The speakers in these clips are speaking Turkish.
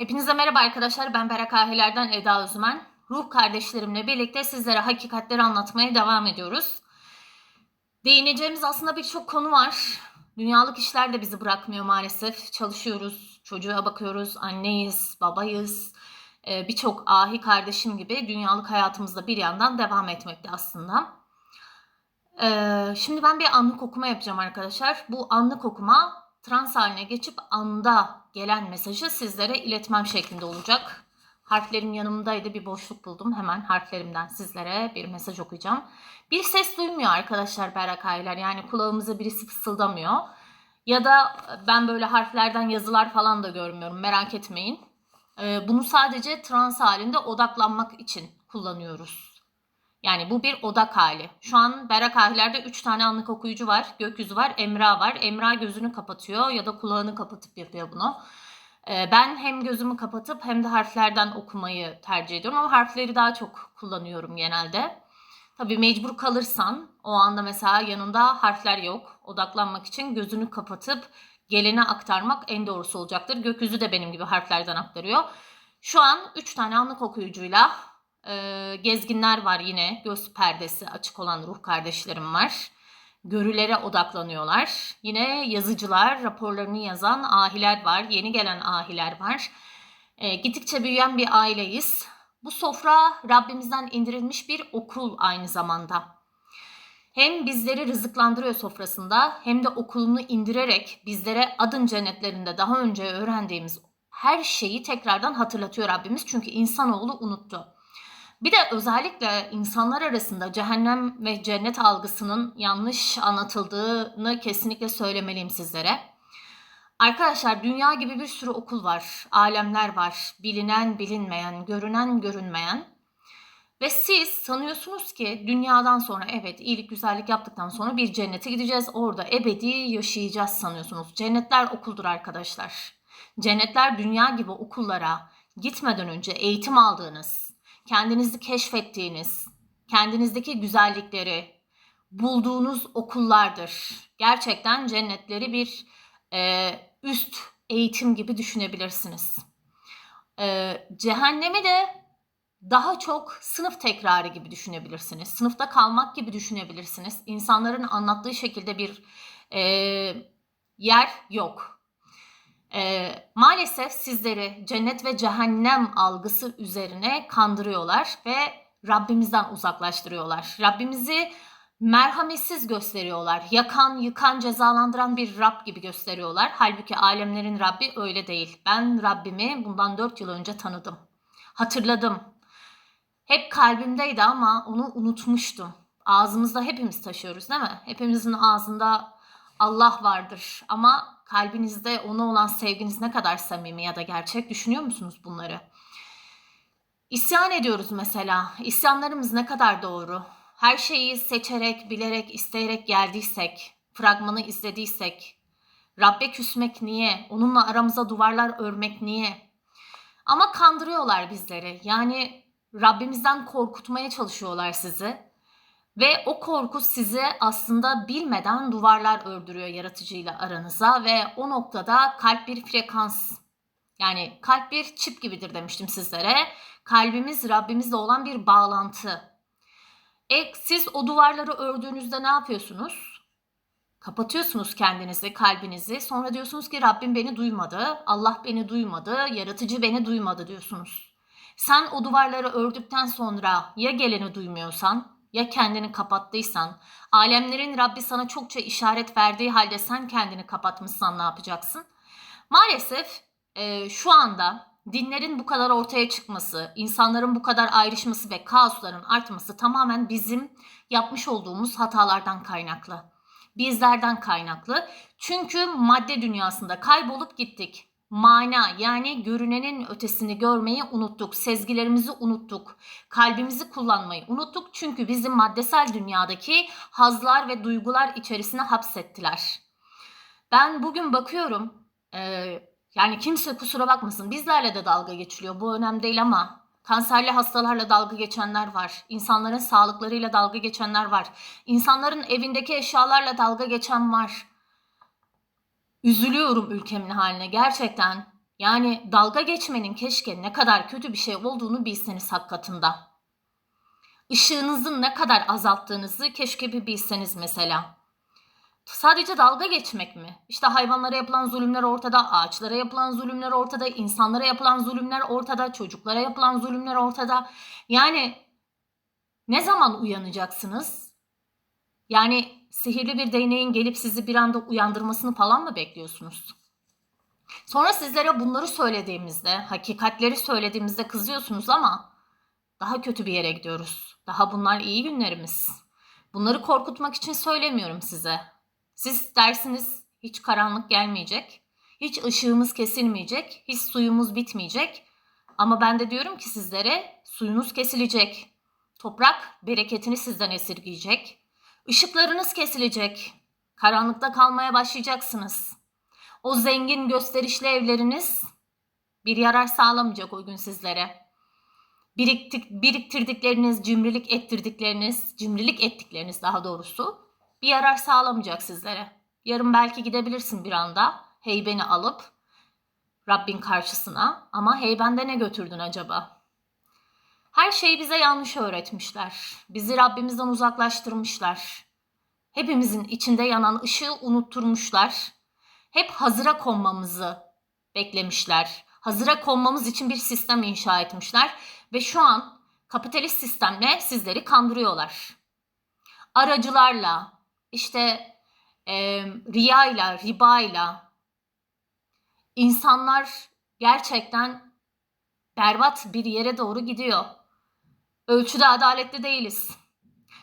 Hepinize merhaba arkadaşlar. Ben Berak Ahiler'den Eda Özmen. Ruh kardeşlerimle birlikte sizlere hakikatleri anlatmaya devam ediyoruz. Değineceğimiz aslında birçok konu var. Dünyalık işler de bizi bırakmıyor maalesef. Çalışıyoruz, çocuğa bakıyoruz, anneyiz, babayız. Ee, birçok ahi kardeşim gibi dünyalık hayatımızda bir yandan devam etmekte aslında. Ee, şimdi ben bir anlık okuma yapacağım arkadaşlar. Bu anlık okuma trans haline geçip anda gelen mesajı sizlere iletmem şeklinde olacak. Harflerim yanımdaydı bir boşluk buldum. Hemen harflerimden sizlere bir mesaj okuyacağım. Bir ses duymuyor arkadaşlar Berakaylar. Yani kulağımıza birisi fısıldamıyor. Ya da ben böyle harflerden yazılar falan da görmüyorum. Merak etmeyin. Ee, bunu sadece trans halinde odaklanmak için kullanıyoruz. Yani bu bir odak hali. Şu an Berak Ahiler'de 3 tane anlık okuyucu var. Gökyüzü var, Emra var. Emra gözünü kapatıyor ya da kulağını kapatıp yapıyor bunu. Ee, Ben hem gözümü kapatıp hem de harflerden okumayı tercih ediyorum ama harfleri daha çok kullanıyorum genelde. Tabii mecbur kalırsan o anda mesela yanında harfler yok. Odaklanmak için gözünü kapatıp gelene aktarmak en doğrusu olacaktır. Gökyüzü de benim gibi harflerden aktarıyor. Şu an 3 tane anlık okuyucuyla e, gezginler var yine. Göz perdesi açık olan ruh kardeşlerim var. Görülere odaklanıyorlar. Yine yazıcılar, raporlarını yazan ahiler var. Yeni gelen ahiler var. E, gittikçe büyüyen bir aileyiz. Bu sofra Rabbimizden indirilmiş bir okul aynı zamanda. Hem bizleri rızıklandırıyor sofrasında hem de okulunu indirerek bizlere adın cennetlerinde daha önce öğrendiğimiz her şeyi tekrardan hatırlatıyor Rabbimiz. Çünkü insanoğlu unuttu. Bir de özellikle insanlar arasında cehennem ve cennet algısının yanlış anlatıldığını kesinlikle söylemeliyim sizlere. Arkadaşlar dünya gibi bir sürü okul var, alemler var, bilinen, bilinmeyen, görünen, görünmeyen. Ve siz sanıyorsunuz ki dünyadan sonra evet iyilik güzellik yaptıktan sonra bir cennete gideceğiz. Orada ebedi yaşayacağız sanıyorsunuz. Cennetler okuldur arkadaşlar. Cennetler dünya gibi okullara gitmeden önce eğitim aldığınız, kendinizi keşfettiğiniz, kendinizdeki güzellikleri bulduğunuz okullardır. Gerçekten cennetleri bir e, üst eğitim gibi düşünebilirsiniz. E, cehennemi de daha çok sınıf tekrarı gibi düşünebilirsiniz. Sınıfta kalmak gibi düşünebilirsiniz. İnsanların anlattığı şekilde bir e, yer yok. E, maalesef sizleri cennet ve cehennem algısı üzerine kandırıyorlar ve Rabbimizden uzaklaştırıyorlar. Rabbimizi merhametsiz gösteriyorlar. Yakan, yıkan, cezalandıran bir Rab gibi gösteriyorlar. Halbuki alemlerin Rabbi öyle değil. Ben Rabbimi bundan 4 yıl önce tanıdım. Hatırladım. Hep kalbimdeydi ama onu unutmuştum. Ağzımızda hepimiz taşıyoruz değil mi? Hepimizin ağzında Allah vardır ama kalbinizde ona olan sevginiz ne kadar samimi ya da gerçek düşünüyor musunuz bunları? İsyan ediyoruz mesela. İsyanlarımız ne kadar doğru? Her şeyi seçerek, bilerek, isteyerek geldiysek, fragmanı izlediysek, Rabbe küsmek niye? Onunla aramıza duvarlar örmek niye? Ama kandırıyorlar bizleri. Yani Rabbimizden korkutmaya çalışıyorlar sizi. Ve o korku sizi aslında bilmeden duvarlar ördürüyor yaratıcıyla aranıza ve o noktada kalp bir frekans yani kalp bir çip gibidir demiştim sizlere. Kalbimiz Rabbimizle olan bir bağlantı. E, siz o duvarları ördüğünüzde ne yapıyorsunuz? Kapatıyorsunuz kendinizi, kalbinizi. Sonra diyorsunuz ki Rabbim beni duymadı, Allah beni duymadı, yaratıcı beni duymadı diyorsunuz. Sen o duvarları ördükten sonra ya geleni duymuyorsan, ya kendini kapattıysan, alemlerin Rabbi sana çokça işaret verdiği halde sen kendini kapatmışsan ne yapacaksın? Maalesef e, şu anda dinlerin bu kadar ortaya çıkması, insanların bu kadar ayrışması ve kaosların artması tamamen bizim yapmış olduğumuz hatalardan kaynaklı. Bizlerden kaynaklı. Çünkü madde dünyasında kaybolup gittik. Mana yani görünenin ötesini görmeyi unuttuk. Sezgilerimizi unuttuk. Kalbimizi kullanmayı unuttuk. Çünkü bizi maddesel dünyadaki hazlar ve duygular içerisine hapsettiler. Ben bugün bakıyorum e, yani kimse kusura bakmasın bizlerle de dalga geçiliyor. Bu önemli değil ama kanserli hastalarla dalga geçenler var. İnsanların sağlıklarıyla dalga geçenler var. İnsanların evindeki eşyalarla dalga geçen var. Üzülüyorum ülkemin haline gerçekten. Yani dalga geçmenin keşke ne kadar kötü bir şey olduğunu bilseniz hakikatında. Işığınızı ne kadar azalttığınızı keşke bir bilseniz mesela. Sadece dalga geçmek mi? İşte hayvanlara yapılan zulümler ortada, ağaçlara yapılan zulümler ortada, insanlara yapılan zulümler ortada, çocuklara yapılan zulümler ortada. Yani ne zaman uyanacaksınız? Yani sihirli bir değneğin gelip sizi bir anda uyandırmasını falan mı bekliyorsunuz? Sonra sizlere bunları söylediğimizde, hakikatleri söylediğimizde kızıyorsunuz ama daha kötü bir yere gidiyoruz. Daha bunlar iyi günlerimiz. Bunları korkutmak için söylemiyorum size. Siz dersiniz hiç karanlık gelmeyecek, hiç ışığımız kesilmeyecek, hiç suyumuz bitmeyecek. Ama ben de diyorum ki sizlere suyunuz kesilecek. Toprak bereketini sizden esirgeyecek. Işıklarınız kesilecek. Karanlıkta kalmaya başlayacaksınız. O zengin gösterişli evleriniz bir yarar sağlamayacak o gün sizlere. Biriktik, biriktirdikleriniz, cimrilik ettirdikleriniz, cimrilik ettikleriniz daha doğrusu bir yarar sağlamayacak sizlere. Yarın belki gidebilirsin bir anda heybeni alıp Rabbin karşısına ama heybende ne götürdün acaba? Her şeyi bize yanlış öğretmişler. Bizi Rabbimizden uzaklaştırmışlar. Hepimizin içinde yanan ışığı unutturmuşlar. Hep hazıra konmamızı beklemişler. Hazıra konmamız için bir sistem inşa etmişler ve şu an kapitalist sistemle sizleri kandırıyorlar. Aracılarla, işte e, riyayla, ribayla insanlar gerçekten berbat bir yere doğru gidiyor. Ölçüde adaletli değiliz.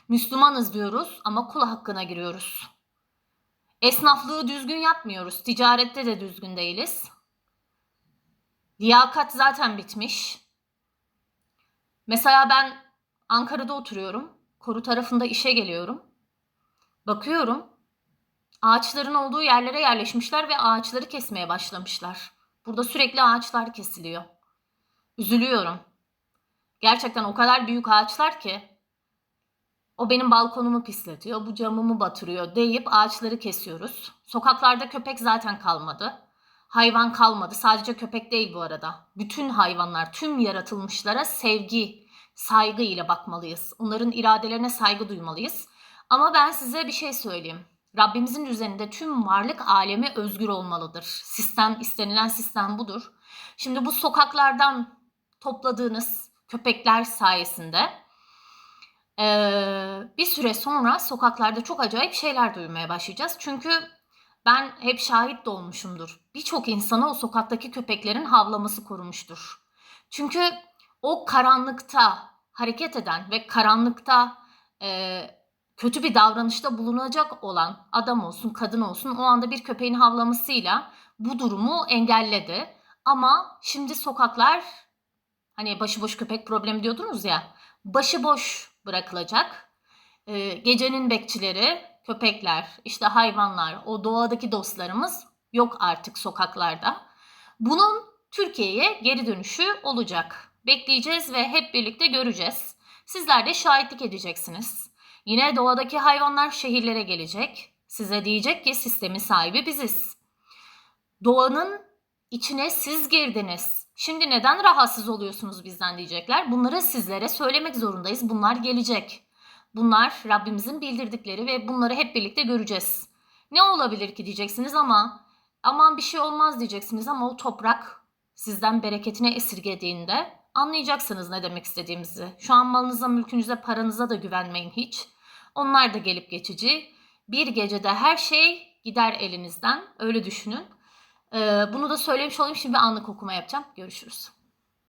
Müslümanız diyoruz ama kul hakkına giriyoruz. Esnaflığı düzgün yapmıyoruz. Ticarette de düzgün değiliz. Liyakat zaten bitmiş. Mesela ben Ankara'da oturuyorum. Koru tarafında işe geliyorum. Bakıyorum. Ağaçların olduğu yerlere yerleşmişler ve ağaçları kesmeye başlamışlar. Burada sürekli ağaçlar kesiliyor. Üzülüyorum. Gerçekten o kadar büyük ağaçlar ki o benim balkonumu pisletiyor, bu camımı batırıyor deyip ağaçları kesiyoruz. Sokaklarda köpek zaten kalmadı. Hayvan kalmadı. Sadece köpek değil bu arada. Bütün hayvanlar, tüm yaratılmışlara sevgi, saygı ile bakmalıyız. Onların iradelerine saygı duymalıyız. Ama ben size bir şey söyleyeyim. Rabbimizin üzerinde tüm varlık alemi özgür olmalıdır. Sistem, istenilen sistem budur. Şimdi bu sokaklardan topladığınız köpekler sayesinde ee, bir süre sonra sokaklarda çok acayip şeyler duymaya başlayacağız. Çünkü ben hep şahit de olmuşumdur. Birçok insanı o sokaktaki köpeklerin havlaması korumuştur. Çünkü o karanlıkta hareket eden ve karanlıkta e, kötü bir davranışta bulunacak olan adam olsun, kadın olsun o anda bir köpeğin havlamasıyla bu durumu engelledi. Ama şimdi sokaklar hani başıboş köpek problemi diyordunuz ya başıboş bırakılacak. Ee, gecenin bekçileri, köpekler, işte hayvanlar, o doğadaki dostlarımız yok artık sokaklarda. Bunun Türkiye'ye geri dönüşü olacak. Bekleyeceğiz ve hep birlikte göreceğiz. Sizler de şahitlik edeceksiniz. Yine doğadaki hayvanlar şehirlere gelecek. Size diyecek ki sistemin sahibi biziz. Doğanın içine siz girdiniz. Şimdi neden rahatsız oluyorsunuz bizden diyecekler. Bunları sizlere söylemek zorundayız. Bunlar gelecek. Bunlar Rabbimizin bildirdikleri ve bunları hep birlikte göreceğiz. Ne olabilir ki diyeceksiniz ama aman bir şey olmaz diyeceksiniz ama o toprak sizden bereketine esirgediğinde anlayacaksınız ne demek istediğimizi. Şu an malınıza, mülkünüze, paranıza da güvenmeyin hiç. Onlar da gelip geçici. Bir gecede her şey gider elinizden. Öyle düşünün. Ee, bunu da söylemiş olayım. Şimdi anlık okuma yapacağım. Görüşürüz.